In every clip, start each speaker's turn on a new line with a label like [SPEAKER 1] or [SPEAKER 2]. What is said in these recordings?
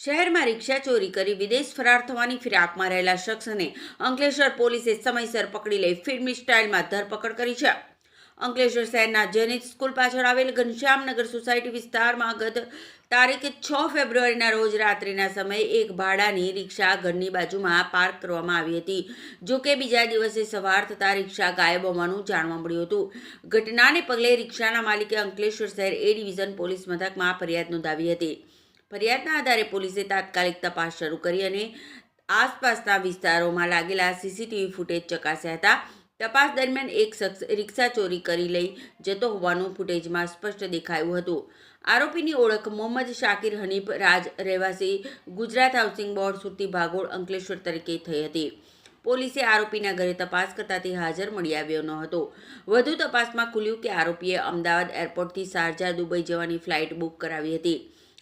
[SPEAKER 1] શહેરમાં રિક્ષા ચોરી કરી વિદેશ ફરાર થવાની ફિરાકમાં રહેલા શખ્સને અંકલેશ્વર પોલીસે સમયસર પકડી લઈ ફિલ્મી સ્ટાઇલમાં ધરપકડ કરી છે. અંકલેશ્વર શહેરના જેનિત સ્કૂલ પાછળ આવેલ ઘનશ્યામનગર સોસાયટી વિસ્તારમાં ગત તારીખ છ ફેબ્રુઆરીના રોજ રાત્રિના સમયે એક ભાડાની રિક્ષા ઘરની બાજુમાં પાર્ક કરવામાં આવી હતી. જો કે બીજા દિવસે સવાર થતાં રિક્ષા ગાયબ હોવાનું જાણવા મળ્યું હતું. ઘટનાને પગલે રિક્ષાના માલિકે અંકલેશ્વર શહેર એ ડિવિઝન પોલીસ મથકમાં ફરિયાદ નોંધાવી હતી. ફરિયાદના આધારે પોલીસે તાત્કાલિક તપાસ શરૂ કરી અને આસપાસના વિસ્તારોમાં લાગેલા સીસીટીવી ફૂટેજ ચકાસ્યા હતા. તપાસ દરમિયાન એક શખ્સ રિક્ષા ચોરી કરી લઈ જતો હોવાનું ફૂટેજમાં સ્પષ્ટ દેખાયું હતું. આરોપીની ઓળખ મોહમ્મદ શાકિર હનીફ રાજ રહેવાસી ગુજરાત હાઉસિંગ બોર્ડ સુરતી ભાગોળ અંકલેશ્વર તરીકે થઈ હતી. પોલીસે આરોપીના ઘરે તપાસ કરતા તે હાજર મળી આવ્યો ન હતો. વધુ તપાસમાં ખુલ્યું કે આરોપીએ અમદાવાદ એરપોર્ટથી શારજા દુબઈ જવાની ફ્લાઇટ બુક કરાવી હતી.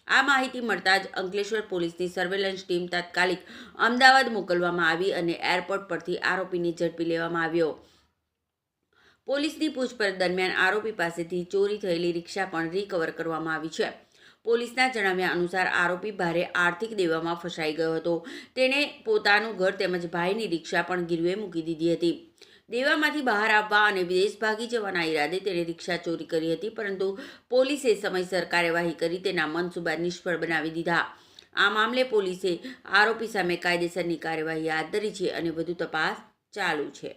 [SPEAKER 1] આ માહિતી મળતા જ અંકલેશ્વર પોલીસની સર્વેલન્સ ટીમ તાત્કાલિક અમદાવાદ મોકલવામાં આવી અને એરપોર્ટ પરથી આરોપીને ઝડપી લેવામાં આવ્યો. પોલીસની પૂછપરછ દરમિયાન આરોપી પાસેથી ચોરી થયેલી રિક્ષા પણ રિકવર કરવામાં આવી છે. પોલીસના જણાવ્યા અનુસાર આરોપી ભારે આર્થિક દેવામાં ફસાઈ ગયો હતો. તેણે પોતાનું ઘર તેમજ ભાઈની રિક્ષા પણ ગીરવે મૂકી દીધી હતી. દેવામાંથી બહાર આવવા અને વિદેશ ભાગી જવાના ઈરાદે તેણે રિક્ષા ચોરી કરી હતી, પરંતુ પોલીસે સમયસર કાર્યવાહી કરી તેના મનસૂબા નિષ્ફળ બનાવી દીધા. આ મામલે પોલીસે આરોપી સામે કાયદેસરની કાર્યવાહી હાથ ધરી છે અને વધુ તપાસ ચાલુ છે.